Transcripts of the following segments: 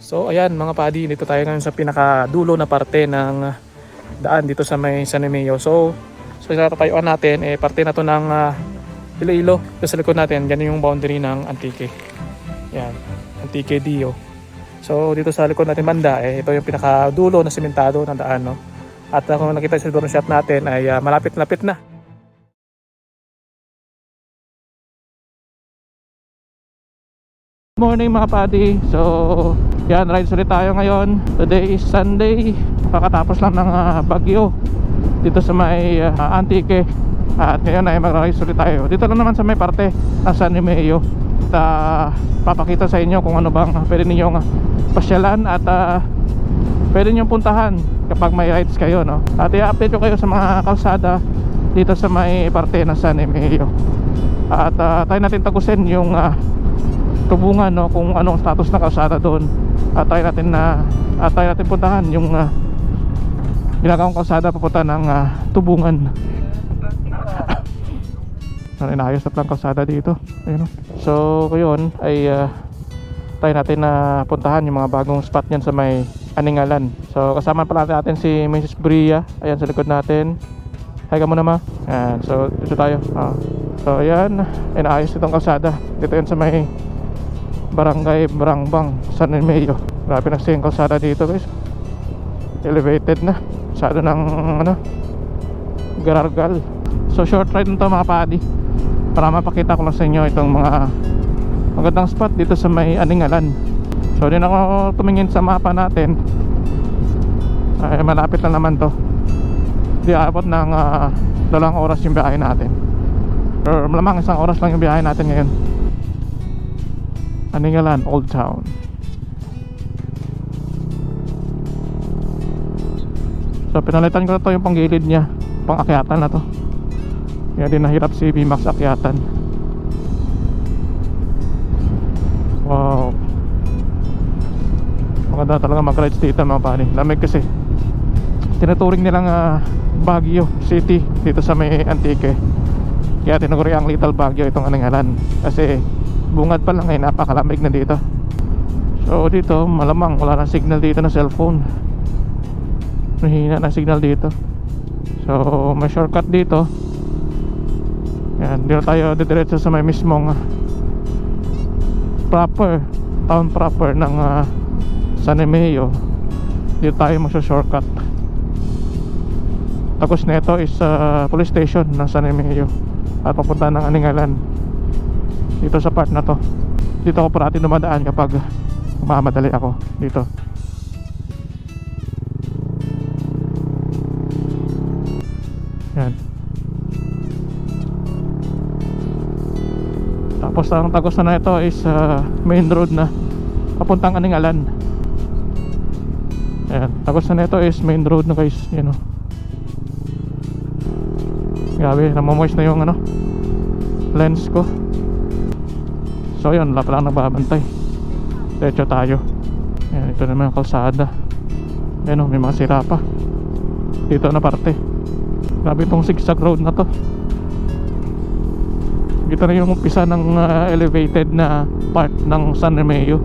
So ayan mga padi, dito tayo ngayon sa pinakadulo na parte ng daan dito sa may San Emilio. So, so sa tatayuan natin, eh, parte na to ng ah, Iloilo. Ito sa likod natin, yan yung boundary ng Antique. Yan, Antique Dio. So dito sa likod natin banda, eh, ito yung pinakadulo na simentado ng daan. No? At uh, kung nakita sa drone shot natin ay ah, malapit-lapit na. Morning mga padi. So, yan, rides ulit tayo ngayon. Today is Sunday. Kakatapos lang ng ah, bagyo dito sa may ah, Antique. At ngayon ay mag-rides ulit tayo. Dito lang naman sa may parte ng San Emilio. At ah, papakita sa inyo kung ano bang pwede ninyong pasyalan at ah, pwede ninyong puntahan kapag may rides kayo. No? At i-update ko kayo sa mga kalsada dito sa may parte ng San Emilio. At ah, tayo natin tagusin yung ah, tubungan no kung anong status ng kalsada doon. At try natin na at try natin puntahan yung uh, ginagawang kalsada papunta ng ah, tubungan. Ano inayos na lang kalsada dito. Ayun so yun ay uh, try natin na puntahan yung mga bagong spot niyan sa may Aningalan. So kasama pala natin si Mrs. Bria. Ayan sa likod natin. Hi ka muna ma. Ayan, so dito tayo. Ah. So ayan, inaayos itong kalsada. Dito yun sa may Barangay Barangbang San Emilio Grabe na kasi yung kalsada dito guys. Elevated na. Masyado ng ano Garargal So short ride nito mga padi Para mapakita ko lang sa inyo itong mga Magandang spot dito sa may Aningalan. So din ako tumingin sa mapa natin. Ay malapit lang naman to. Di abot ng ah, dalawang oras yung biyahe natin. Or malamang isang oras lang yung biyahe natin ngayon Aningalan, Old Town. So pinalitan ko na to yung panggilid niya, pang akyatan na to. Kaya din nahirap si VMAX akyatan. Wow. Maganda talaga mag-rides dito mga pare. Lamig kasi. Tinuturing nilang uh, Baguio City dito sa may Antique. Kaya tinuguri ang Little Baguio itong Aningalan. Kasi bungad pa lang eh napakalamig na dito. So dito malamang wala na signal dito na cellphone. Mahina na signal dito. So may shortcut dito. Yan dito tayo didiretso sa may mismong ah, proper town proper ng uh, San Emilio. Dito tayo magsa shortcut tapos nito is uh, police station ng San Emilio. At papunta ng Aningalan dito sa part na to. Dito ako parati dumadaan kapag umamadali ako dito. Yan. Tapos ang tagos na ito is uh, main road na papuntang Aningalan. Yan tagos na ito is main road na guys. Yan o grabe namomoist na yung ano lens ko So yun, wala pa lang nagbabantay. Diretso tayo. Ayan, ito naman yung kalsada. Ayan o, may mga sira pa. Dito na parte. Grabe itong zigzag road na to. Dito na yung umpisa ng uh, elevated na part ng San Remeo.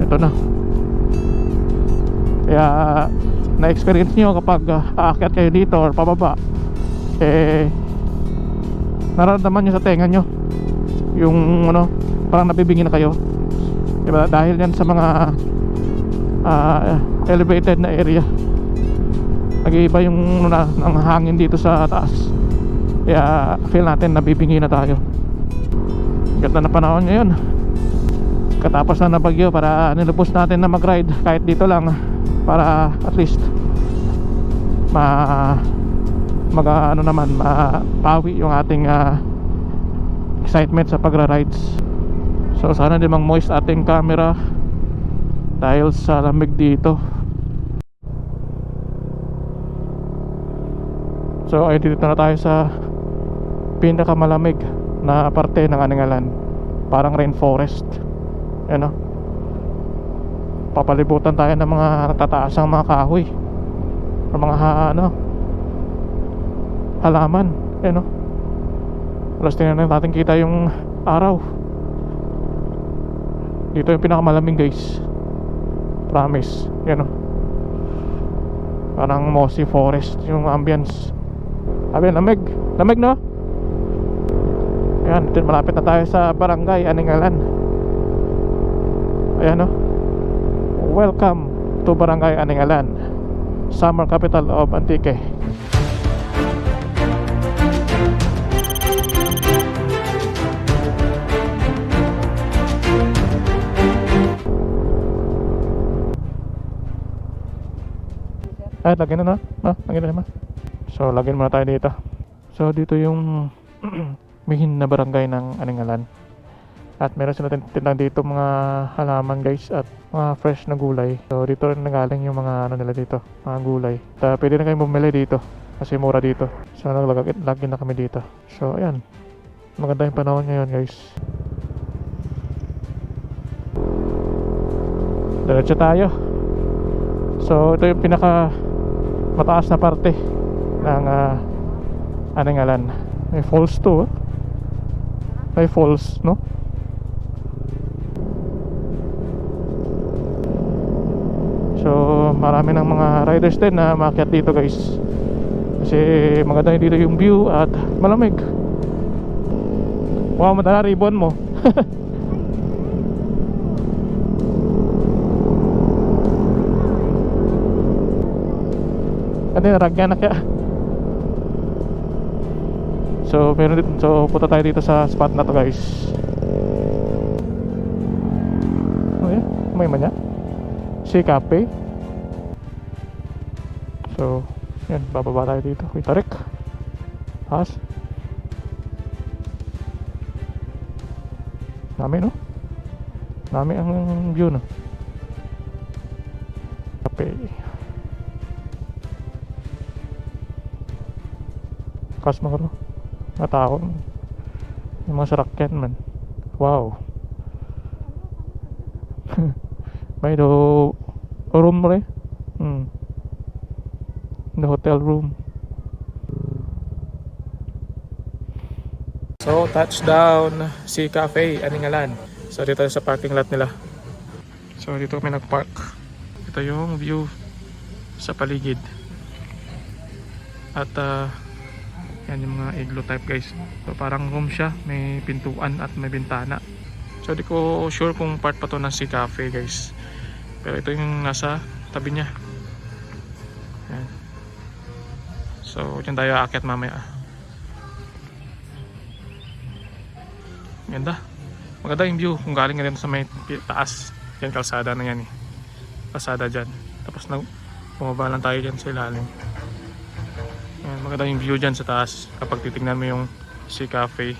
Ito na. Kaya na-experience nyo kapag uh, aakyat kayo dito or pababa Eh Nararamdaman nyo sa tenga nyo yung ano parang nabibingi na kayo. Diba? Dahil yan sa mga uh, elevated na area. Nag-iiba yung na, ng hangin dito sa taas. Kaya feel natin nabibingi na tayo. Ganda na panahon ngayon. Katapos na nabagyo para nilubos natin na mag ride kahit dito lang para at least ma mag ano naman mapawi yung ating uh, excitement sa pagra-rides. So sana di mang moist ating camera dahil sa lamig dito. So ay dito na tayo sa pinakamalamig na parte ng Aningalan. Parang rainforest. Yan o papalibutan tayo ng mga natataasang mga kahoy. O mga ha, ano halaman. Yan o Alas tingnan natin kita yung araw Dito yung pinakamalamig guys Promise. Yan o. Parang mossy forest yung ambience. Sabi, lamig. Lamig no? Ayan, dito malapit na tayo sa barangay Aningalan. Ayan no. Welcome to Barangay Aningalan. Summer capital of Antique. Ay, lagyan na na. Ah, lagyan na naman. So, lagyan muna tayo dito. So, dito yung mihin na barangay ng Aningalan. At meron sila tin- tindahan dito mga halaman guys at mga fresh na gulay. So, dito rin nagaling yung mga ano nila dito, mga gulay. At, uh, pwede na kayo bumili dito kasi mura dito. So, naglagay lagyan na kami dito. So, ayan. Maganda yung panahon ngayon guys. Diretso tayo. So, ito yung pinaka mataas na parte ng uh, Aningalan. May falls to. oh. May falls, no? So, marami ng mga riders din na maakyat dito guys. Kasi maganda dito yung view at malamig. Wow, madala ribbon mo. Ano yun, ragyan na kaya. So, meron dito, so punta tayo dito sa spot na to guys. Ano yan? May man yan? Si Cafe. So, yan, bababa tayo dito. Uy, tarik. Taas. Dami no? Dami ang view no? Cafe. Kas mga ro. Natao. Yung mga sarakyan man. Wow. May do room re. Hmm. The hotel room. So, touchdown si Cafe Aningalan. So, dito sa parking lot nila. So, dito kami nagpark. Ito yung view sa paligid. At, ah, yan yung mga igloo type guys. So, parang room siya. May pintuan at may bintana. So, di ko sure kung part pa to ng si Cafe guys. Pero ito yung nasa tabi niya. Yan. So, dyan tayo aakyat mamaya. Ganda. Maganda yung view kung galing ka rin sa may taas. Yan kalsada na yan eh. Kalsada dyan. Tapos na bumaba lang tayo dyan sa ilalim. Yan, maganda yung view dyan sa taas kapag titignan mo yung Sea Cafe.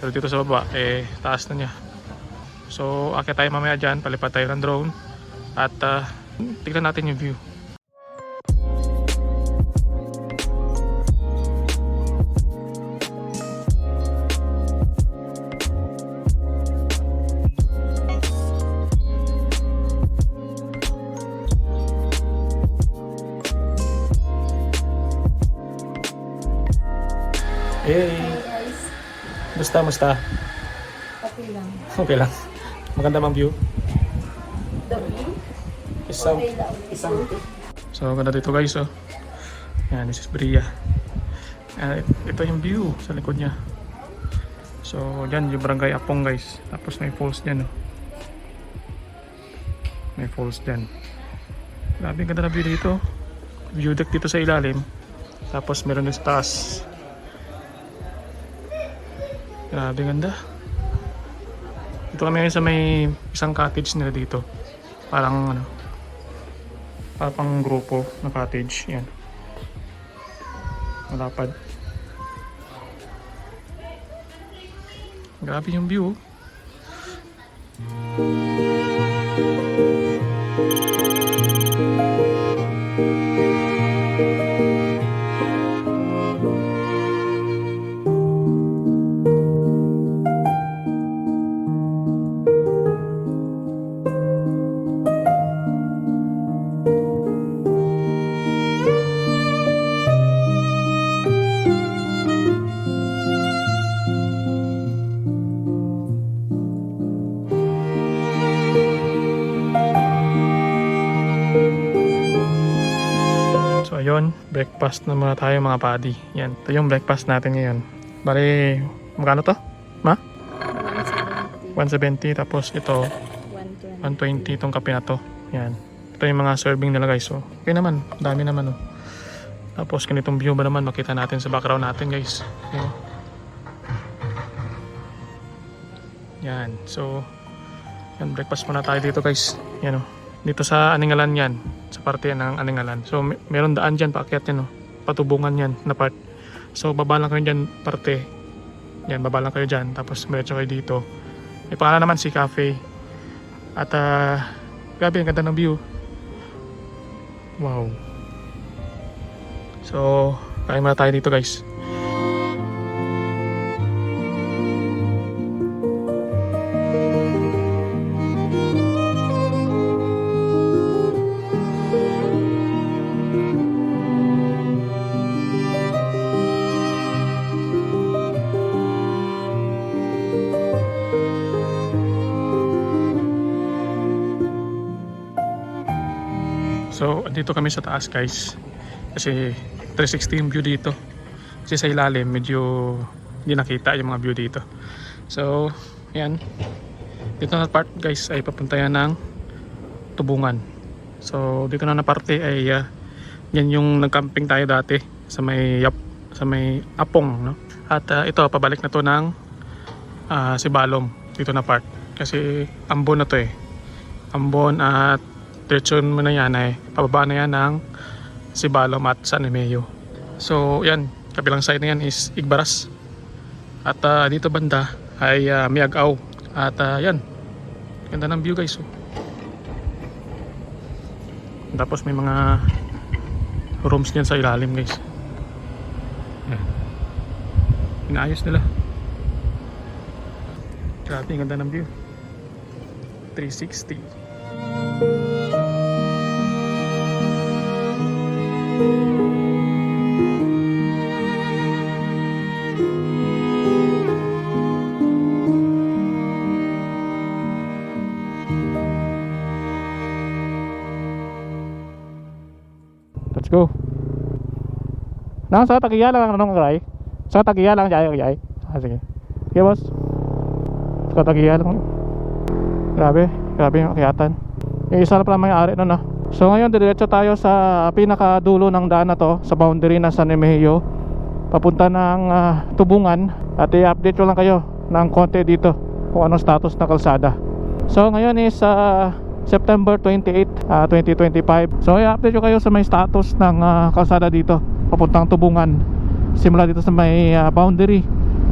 Pero dito sa baba, eh, taas na niya. So, akit tayo mamaya dyan, palipad tayo ng drone. At ah, tignan natin yung view. Hey! Musta, musta? Okay lang. Okay lang. Maganda bang view? Isang, Okay lang. isang. So, ganda dito guys, oh. Yan, this is Bria. Ah, ito yung view sa likod niya. So, yan yung barangay Apong guys. Tapos may falls dyan, oh. May falls dyan. Grabe, ganda na view dito. View deck dito sa ilalim. Tapos meron sa taas. Grabe, ganda. Dito kami ngayon sa may isang cottage nila dito. Parang ano, parang grupo na cottage. Yan. Malapad. Grabe yung view. Breakfast na muna tayo mga padi. Yan, ito yung breakfast natin ngayon. Bali, magkano to? Ma? 170. 170 tapos ito 120. 120 itong kape na to. Yan. Ito yung mga serving nila guys. So, okay naman. Dami naman oh. Tapos ganitong view ba naman makita natin sa background natin guys. Yan. Yan. So, yan. Breakfast muna tayo dito guys. Yan oh. Dito sa Aningalan yan. Sa parte ng Aningalan. So, meron daan dyan. Paakyat yan oh. Patubungan yan na part. So, baba lang kayo dyan parte. Yan. Baba lang kayo dyan. Tapos, meron kayo dito. May pangalan naman si Cafe. At ah, grabe ang ganda ng view. Wow. So, kain muna tayo dito guys. Dito kami sa taas guys. Kasi 360 yung view dito. Kasi sa ilalim, medyo hindi nakita yung mga view dito. So, yan. Dito na part guys ay papunta yan ng tubungan. So, dito na na parte ay ah, yan yung nagcamping tayo dati sa may yap, sa may apong no. At ah, ito pabalik na to ng ah, Sibalom dito na part kasi ambon na to eh. Ambon at diretson mo na yan ay pababa na yan ng Sibalom at San Emeo. So yan, kabilang side na yan is Igbaras. At ah, dito banda ay uh, Miagaw. At ah, yan, ganda ng view guys. Oh. Tapos may mga rooms niyan sa ilalim guys. Yan. Inaayos nila. Grabe, ganda ng view. 360. Let's go. Nang sa tagiya lang ang ray. Sa tagiya lang jay jay. Ah, sige. Sige boss. Sa tagiya lang. Grabe, grabe yung akyatan. Yung isa na pala may ari nun ah. So ngayon diretso tayo sa pinakadulo ng daan na to sa boundary ng San Emilio papunta ng ah, Tubungan at i-update ko lang kayo ng konti dito kung anong status na kalsada. So ngayon is ah, September 28, ah, 2025. So i-update ko kayo sa may status ng ah, kalsada dito papuntang Tubungan. Simula dito sa may ah, boundary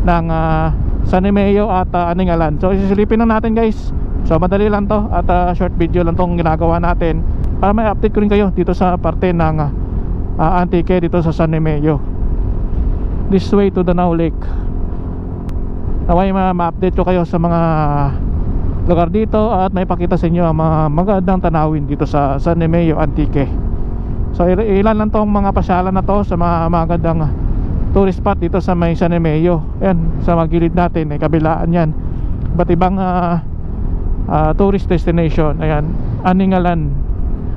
ng ah, San Emilio at ah, Aningalan. So isisilipin na natin guys. So madali lang to at ah, short video lang tong ginagawa natin para may update ko rin kayo dito sa parte ng ah, Antique dito sa San Emilio. This way to Danao Lake. Naway ma- ma-update ko kayo sa mga lugar dito at may pakita sa inyo ang mga magandang tanawin dito sa San Emilio Antique. So il- ilan lang tong mga pasyalan na to sa mga magandang tourist spot dito sa may San Emilio. Yan, sa mga gilid natin, ay kabilaan yan. Iba't ibang ah, ah, tourist destination. Ayan, Aningalan.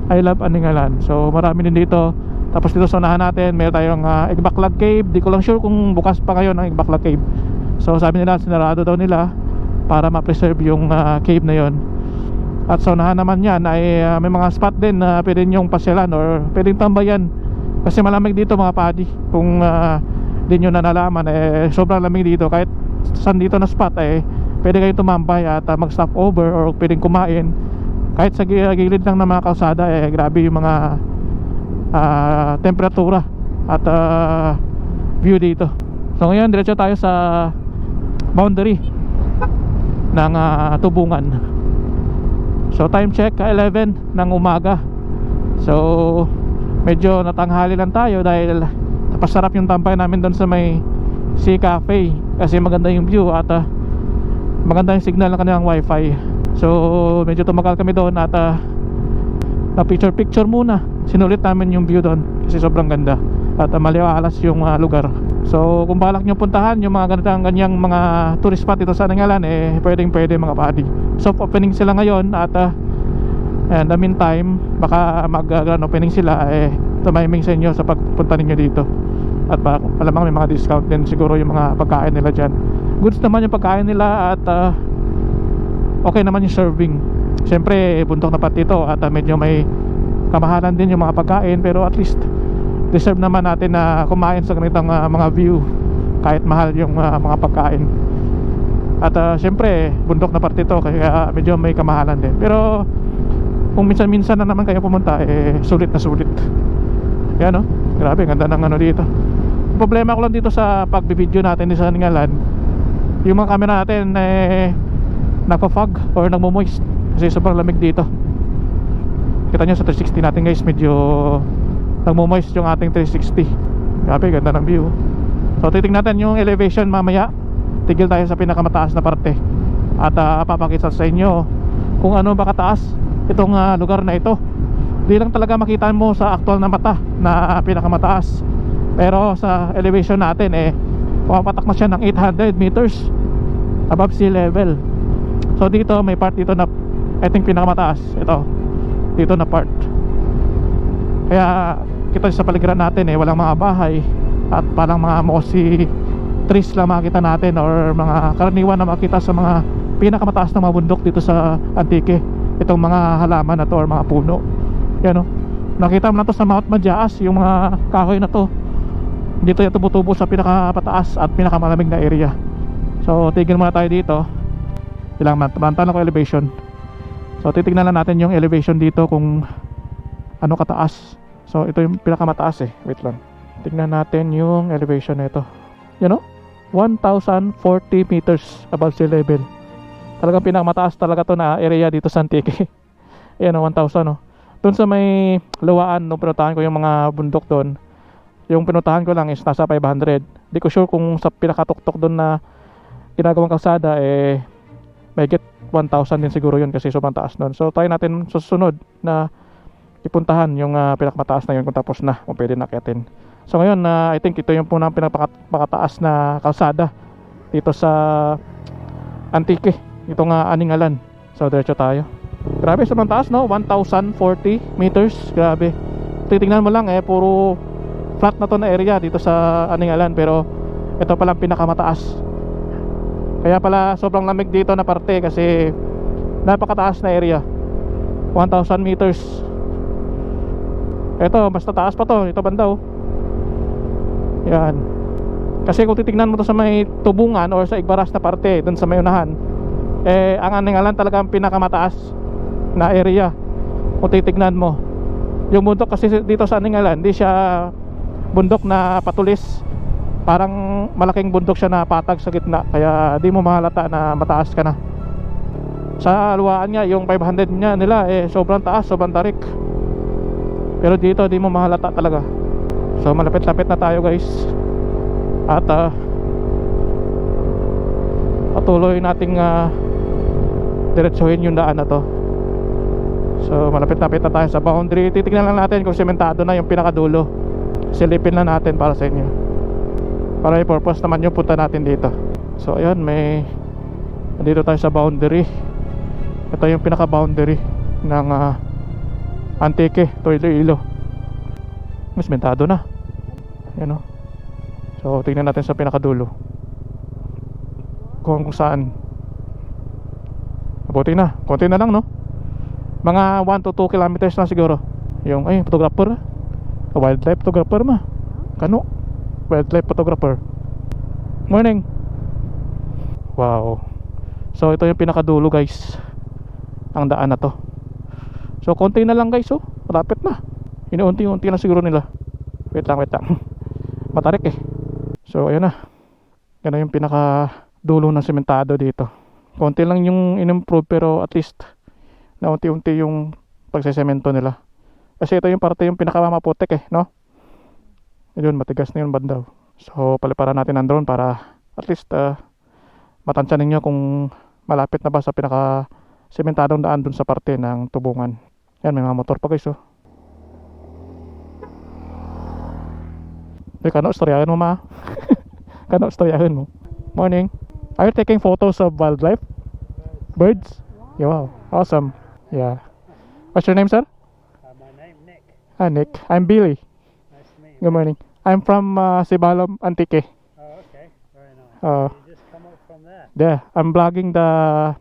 I love Aningalan. So marami din dito. Tapos dito sa unahan natin, meron tayong uh, Igbaklag Cave. Di ko lang sure kung bukas pa ngayon ang Igbaklag Cave. So sabi nila, sinarado daw nila para ma-preserve yung ah, cave na yon. At sa unahan naman yan ay ah, may mga spot din na pwede nyong pasyalan or pwedeng tambayan. Kasi malamig dito mga padi. Kung uh, di nyo na nalaman, eh, sobrang lamig dito. Kahit saan dito na spot, eh, pwede kayong tumambay at ah, mag-stop over or pwedeng kumain. Kahit sa gi- gilid lang ng mga kalsada, eh, grabe yung mga ah, temperatura at ah, view dito. So ngayon, diretso tayo sa boundary ng ah, Tubungan. So time check 11 ng umaga. So medyo natanghali lang tayo dahil napasarap yung tampay namin doon sa may Sea Cafe kasi maganda yung view at ah, maganda yung signal ng kanilang wifi. So medyo tumagal kami doon at ah, na picture picture muna. Sinulit namin yung view doon kasi sobrang ganda at uh, maliwalas yung ah, lugar. So kung balak nyo puntahan yung mga ganitang ganyang mga tourist spot dito sa Nangalan eh pwedeng pwede mga padi. Soft opening sila ngayon at uh, and the meantime baka mag uh, grand opening sila eh tumiming sa inyo sa pagpunta ninyo dito at ba, malamang may mga discount din siguro yung mga pagkain nila dyan goods naman yung pagkain nila at ah, okay naman yung serving. Syempre bundok na pati ito at ah, medyo may kamahalan din yung mga pagkain pero at least deserve naman natin na kumain sa ganitong ah, mga view kahit mahal yung ah, mga pagkain. At ah, syempre bundok na parte ito kaya medyo may kamahalan din. Pero kung minsan-minsan na naman kayo pumunta eh sulit na sulit. Yan no grabe ganda ng ano dito. Problema ko lang dito sa pagbibideo natin sa Ningalan yung mga camera natin eh nagpa-fog or nagmo-moist? Kasi sobrang lamig dito. Kita nyo sa 360 natin guys medyo nagmo-moist yung ating 360 grabe ganda ng view. So titingnan natin yung elevation mamaya. Tigil tayo sa pinakamataas na parte. At uh, papakita sa inyo kung ano ba kataas itong ah, lugar na ito. Di lang talaga makita mo sa actual na mata na pinakamataas. Pero sa elevation natin eh pumapatak na siya ng 800 meters above sea level so dito may part dito na I think pinakamataas. Ito. Dito na part. Kaya kita sa paligiran natin eh walang mga bahay at parang mga mossy trees lang makita natin or mga karaniwan na makita sa mga pinakamataas na mga bundok dito sa Antique. Itong mga halaman na to or mga puno. Yan o nakita mo na to sa Mount Majaas yung mga kahoy na to. Dito yung tumutubo sa pinakapataas at pinakamalamig na area. So tigil muna tayo dito ilang mantan ko elevation. So titignan lang natin yung elevation dito kung ano kataas. So ito yung pinakamataas eh. Wait lang. Tignan natin yung elevation nito. Yan o 1040 meters above sea level. Talagang pinakamataas talaga to na area dito sa Antique. Ayan o 1000 no doon sa may luwaan nung pinuntahan ko yung mga bundok doon yung pinuntahan ko lang is nasa 500 di ko sure kung sa pinakatuktok doon na ginagawang kalsada eh may get 1,000 din siguro yun kasi sobrang taas nun. So try natin susunod na ipuntahan yung uh, pinakamataas na yun kung tapos na kung pwede nakitin. So ngayon na I think ito yung punang pinakataas na kalsada dito sa Antique. Itong uh, Aningalan. So diretso tayo. Grabe sobrang taas no? 1040 meters. Grabe. Titingnan mo lang eh puro flat na to na area dito sa Aningalan. Pero ito palang pinakamataas kaya pala sobrang lamig dito na parte kasi napakataas na area. 1000 meters. Ito mas tataas pa to. Ito banda oh. Yan. Kasi kung titignan mo to sa may tubungan or sa igbaras na parte dun sa may unahan eh ang Aningalan talaga ang pinakamataas na area. Kung titignan mo. Yung bundok kasi dito sa Aningalan hindi siya bundok na patulis parang malaking bundok siya na patag sa gitna kaya di mo mahalata na mataas ka na. Sa luwaan niya yung 500 niya nila eh sobrang taas sobrang tarik. Pero dito di mo mahalata talaga. So malapit-lapit na tayo guys. At uh, patuloy nating uh, diretsuhin yung daan na to. So malapit-lapit na tayo sa boundary. Titignan lang natin kung sementado na yung pinakadulo. Silipin lang natin para sa inyo para may purpose naman yung punta natin dito. So ayun may dito tayo sa boundary. Ito yung pinaka boundary ng uh, Antique to Iloilo mas mentado na. Yan o so tingnan natin sa pinakadulo. Kung, saan. Mabuti na. Konti na lang no? Mga 1 to 2 kilometers na siguro. Yung ay photographer wildlife photographer ma kano wildlife photographer. Morning. Wow. So ito yung pinakadulo guys. Ang daan na to. So konti na lang guys oh. Malapit na. Inuunti-unti na siguro nila. Wait lang wait lang. Matarik eh. So ayun na. Yan yung pinaka dulo ng sementado dito. Konti lang yung in-improve pero at least na unti-unti yung pagsesemento nila. Kasi ito yung parte yung pinakamaputik eh no yun matigas na yung bandaw. So paliparan natin ang drone para at least uh, matansya ninyo kung malapit na ba sa pinaka sementadong daan dun sa parte ng tubungan. Yan may mga motor pa guys oh. Eh, kano istoryahin mo ma? Kano istoryahin mo? Morning. Are you taking photos of wildlife? Birds? Yeah, wow. Awesome. Yeah. What's your name sir? Uh, my name Nick. Hi Nick. I'm Billy. Good morning. I'm from uh, Sibalom, Antique. Oh, okay. Very nice. Uh, you just come up from there. yeah, I'm blogging the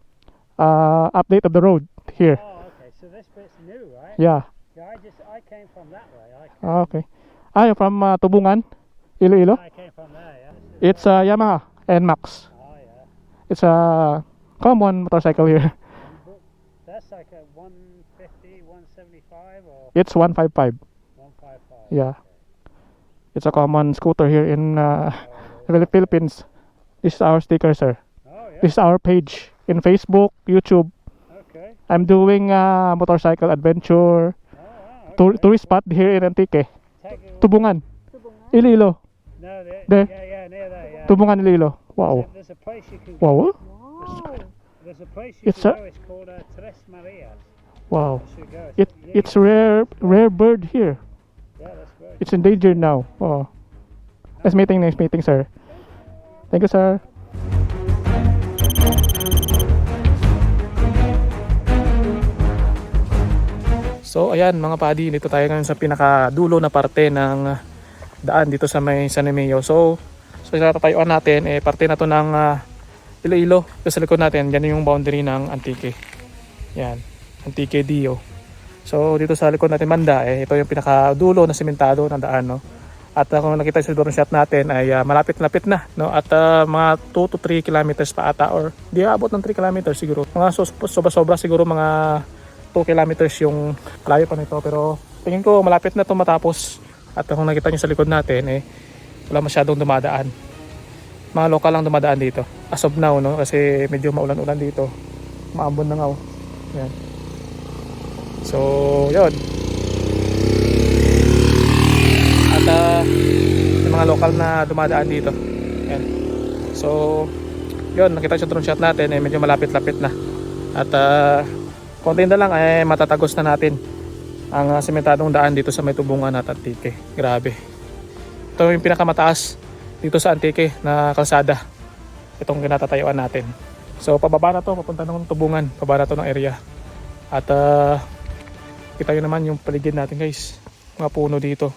uh, update of the road here. Oh, okay. So this bit's new, right? Yeah. Yeah, I just I came from that way. I, Ah, Okay. Ah, you're from uh, Tubungan, Iloilo. I came from there. Yeah. It's a Yamaha NMAX. Oh yeah. It's a common motorcycle here. That's like a 150, 175, or It's 155. 155. Yeah. It's a common scooter here in uh, the Philippines. This is our sticker, sir. oh yeah. This is our page in Facebook, YouTube. Okay. I'm doing uh, motorcycle adventure, Oh wow. tour- okay. tourist spot here in Antique. Tubungan, Tubungan. Iloilo. No, there, There. Yeah, yeah, near there. Yeah. Tubungan, Iloilo. Wow. There's a place you can. Wow. Wow. There's a place you It's can a- go. It's called uh, Tres Marias. Wow. Go. It it's rare rare bird here. It's endangered now. Oh. Nice meeting, nice meeting, sir. Thank you, sir. So ayan mga padi, dito tayo ngayon sa pinakadulo na parte ng daan dito sa may San Emilio. So, so tatayuan natin, eh, parte na to ng ah, Iloilo. Ito sa likod natin, yan yung boundary ng Antique. Yan, Antique Dio. So dito sa likod natin banda, eh, ito yung pinakadulo na simentado ng daan. No? At uh, kung nakita sa drone shot natin ay ah, malapit-lapit na. No? At ah, mga 2 to 3 kilometers pa ata or di abot ng 3 kilometers siguro. Mga sobra-sobra siguro mga 2 kilometers yung layo pa nito. Pero tingin ko malapit na to matapos. At kung nakita nyo sa likod natin eh wala masyadong dumadaan. Mga lokal lang dumadaan dito. As of now no kasi medyo maulan-ulan dito. Maambon na nga oh. Yan. So, yun. At ah, yung mga lokal na dumadaan dito. Yan. So, yun, nakita yung drone shot natin, eh, medyo malapit-lapit na. At uh, konti na lang, eh, matatagos na natin ang ah, sementadong daan dito sa may tubungan at Antique. Grabe. Ito yung pinakamataas dito sa Antique na kalsada. Itong kinatatayuan natin. So, pababa na to, papunta ng tubungan. Pababa na to ng area. At uh, kita nyo naman yung paligid natin guys. Mga puno dito.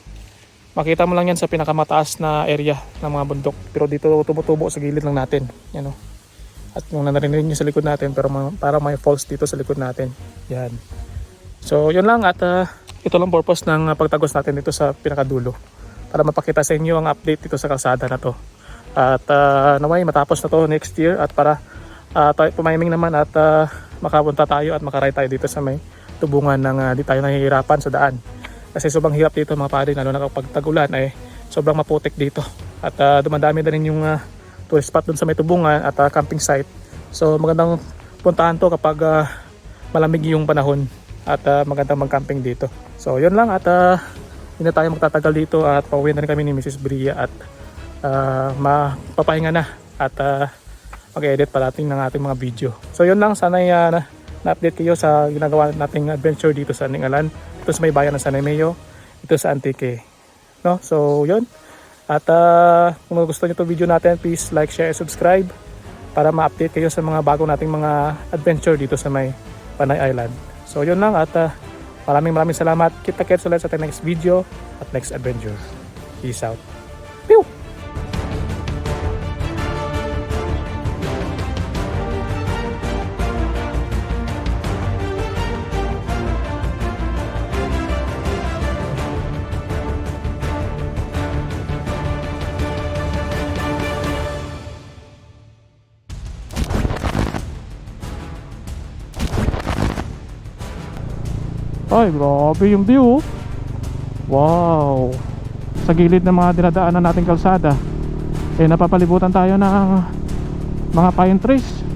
Makita mo lang yan sa pinakamataas na area ng mga bundok. Pero dito tumutubo sa gilid lang natin. Yan o. At yung narinig nyo sa likod natin, pero parang may falls dito sa likod natin. Yan. So, yun lang at ah, ito lang purpose ng ah, pagtagos natin dito sa pinakadulo. Para mapakita sa inyo ang update dito sa kalsada na to. At uh, naway matapos na to next year at para uh, tayo pumiming naman at ah, makapunta tayo at makaray tayo dito sa may tubungan ng ah, di tayo nahihirapan sa daan. Kasi sobrang hirap dito mga pare, lalo na kapag tag-ulan ay sobrang maputik dito. At ah, dumadami na rin yung ah, tourist spot dun sa may tubungan at ah, camping site. So magandang puntahan to kapag ah, malamig yung panahon at ah, magandang mag-camping dito. So yun lang at uh, hindi na tayo magtatagal dito at pauwi na rin kami ni Mrs. Bria at ah, mapapahinga na at ah, mag-edit parating ng ating mga video. So yun lang, sana uh, na-update kayo sa ginagawa nating adventure dito sa Ningalan, ito sa may bayan ng San Emilio, ito sa Antique. No? So yun. At ah, kung gusto niyo itong video natin, please like, share, and subscribe para ma-update kayo sa mga bago nating mga adventure dito sa may Panay Island. So yun lang at ah, maraming maraming salamat. Kita-kits ulit sa ating next video at next adventure. Peace out. Ay, grabe yung view. Wow. Sa gilid ng mga dinadaanan nating kalsada, eh napapalibutan tayo ng mga pine trees.